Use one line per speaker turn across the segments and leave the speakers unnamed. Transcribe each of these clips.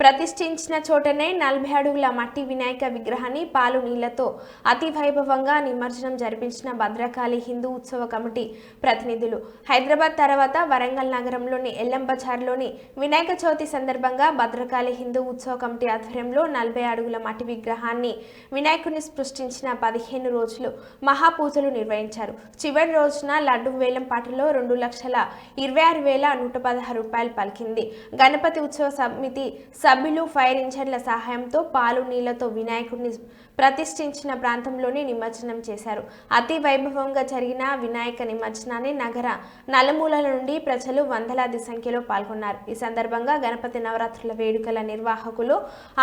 ప్రతిష్ఠించిన చోటనే నలభై అడుగుల మట్టి వినాయక విగ్రహాన్ని పాలు నీళ్ళతో అతి వైభవంగా నిమజ్జనం జరిపించిన భద్రకాళి హిందూ ఉత్సవ కమిటీ ప్రతినిధులు. హైదరాబాద్ తర్వాత వరంగల్ నగరంలోని ఎల్లంబజార్లోని వినాయక చవితి సందర్భంగా భద్రకాళి హిందూ ఉత్సవ కమిటీ ఆధ్వర్యంలో నలభై అడుగుల మట్టి విగ్రహాన్ని వినాయకుని సృష్టించిన పదిహేను రోజులు మహాపూజలు నిర్వహించారు. చివరి రోజున లడ్డు వేలం పాటలో రెండు లక్షల ఇరవై ఆరు వేల నూట పదహారు రూపాయలు పలికింది. గణపతి ఉత్సవ సమితి సభ్యులు ఫైర్ ఇంజన్ల సహాయంతో పాలు నీళ్ళతో వినాయకుడిని ప్రతిష్ఠించిన ప్రాంతంలోనే నిమజ్జనం చేశారు. అతి వైభవంగా జరిగిన వినాయక నిమజ్జనాన్ని నగర నలుమూలల నుండి ప్రజలు వందలాది సంఖ్యలో పాల్గొన్నారు. ఈ సందర్భంగా గణపతి నవరాత్రుల వేడుకల నిర్వాహకులు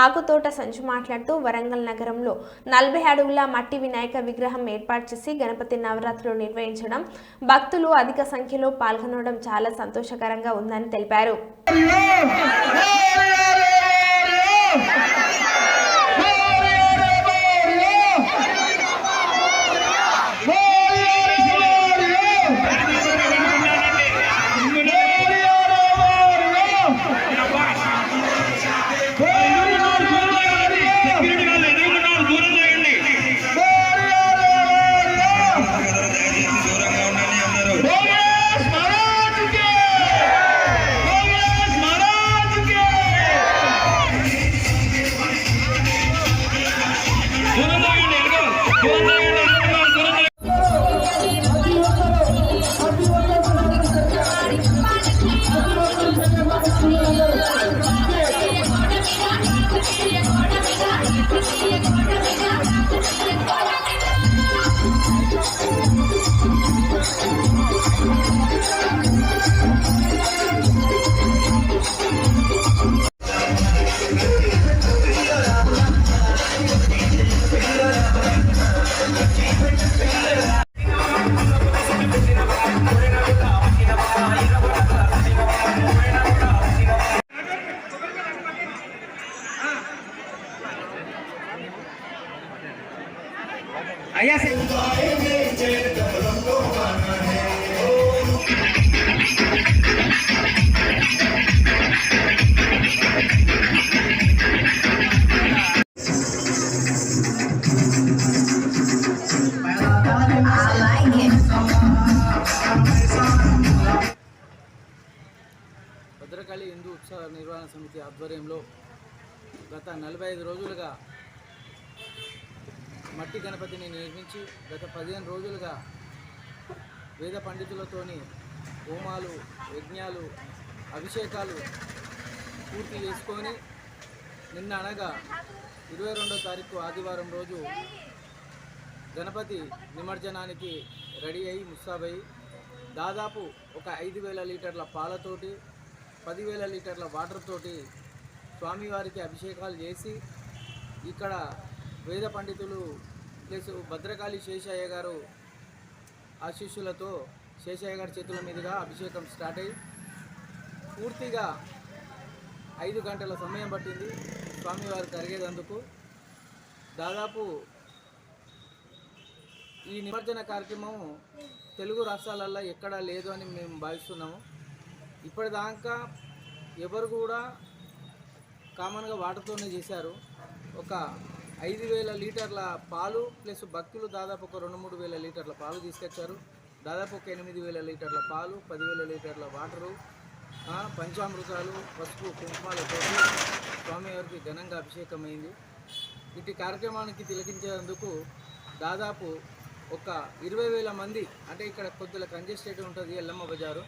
ఆకుతోట సంచు మాట్లాడుతూ వరంగల్ నగరంలో నలభై అడుగుల మట్టి వినాయక విగ్రహం ఏర్పాటు చేసి గణపతి నవరాత్రులు నిర్వహించడం భక్తులు అధిక సంఖ్యలో పాల్గొనడం చాలా సంతోషకరంగా ఉందని తెలిపారు.
అయ్యా
భద్రకాళి హిందూ ఉత్సవ నిర్వహణ సమితి ఆధ్వర్యంలో గత నలభై ఐదు రోజులుగా మట్టి గణపతిని నిర్మించి గత పదిహేను రోజులుగా వేద పండితులతోని హోమాలు యజ్ఞాలు అభిషేకాలు పూర్తి చేసుకొని నిన్న అనగా ఇరవై రెండో తారీఖు ఆదివారం రోజు గణపతి నిమజ్జనానికి రెడీ అయి ముస్తాబయ్యి దాదాపు ఒక ఐదు వేల లీటర్ల పాలతోటి పదివేల లీటర్ల వాటర్ తోటి స్వామివారికి అభిషేకాలు చేసి ఇక్కడ వేద పండితులు ప్లస్ భద్రకాళి శేషయ్య గారు ఆశీస్సులతో శేషయ్య గారి చేతుల మీదుగా అభిషేకం స్టార్ట్ అయ్యి పూర్తిగా ఐదు గంటల సమయం పట్టింది స్వామివారు కరిగేదందుకు దాదాపు ఈ నిమజ్జన కార్యక్రమం తెలుగు రాష్ట్రాలల్లో ఎక్కడా లేదు అని మేము భావిస్తున్నాము. ఇప్పటిదాకా ఎవరు కూడా కామన్గా వాటర్తోనే చేశారు. ఒక ఐదు వేల లీటర్ల పాలు ప్లస్ భక్తులు దాదాపు ఒక రెండు మూడు వేల లీటర్ల పాలు తీసుకొచ్చారు. దాదాపు ఒక ఎనిమిది వేల లీటర్ల పాలు పదివేల లీటర్ల వాటరు పంచామృతాలు పసుపు కుంకుమాలతో స్వామివారికి ఘనంగా అభిషేకమైంది. ఇటు కార్యక్రమానికి తిలకించేందుకు దాదాపు ఒక ఇరవై వేల మంది అంటే ఇక్కడ కొద్దిగా కంజెస్టెడ్ ఉంటుంది ఎల్లమ్మ బజారు.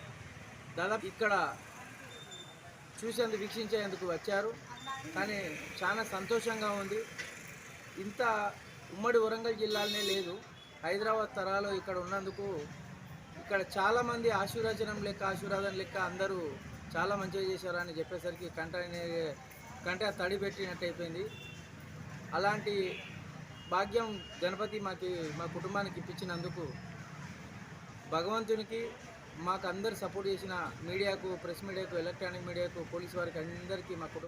దాదాపు ఇక్కడ చూసేందుకు వీక్షించేందుకు వచ్చారు. కానీ చాలా సంతోషంగా ఉంది. ఇంత ఉమ్మడి వరంగల్ జిల్లాలోనే లేదు. హైదరాబాద్ తరాలో ఇక్కడ ఉన్నందుకు ఇక్కడ చాలామంది ఆశీర్వచనం లెక్క ఆశీర్వాదం లెక్క అందరూ చాలా మంచిగా చేశారని చెప్పేసరికి కంట కంట తడి పెట్టినట్టు అయిపోయింది. అలాంటి భాగ్యం గణపతి మాకి మా కుటుంబానికి ఇప్పించినందుకు భగవంతునికి మాకు అందరు సపోర్ట్ చేసిన మీడియాకు ప్రెస్ మీడియాకు ఎలక్ట్రానిక్ మీడియాకు పోలీస్ వారికి అందరికీ మా కుటుంబం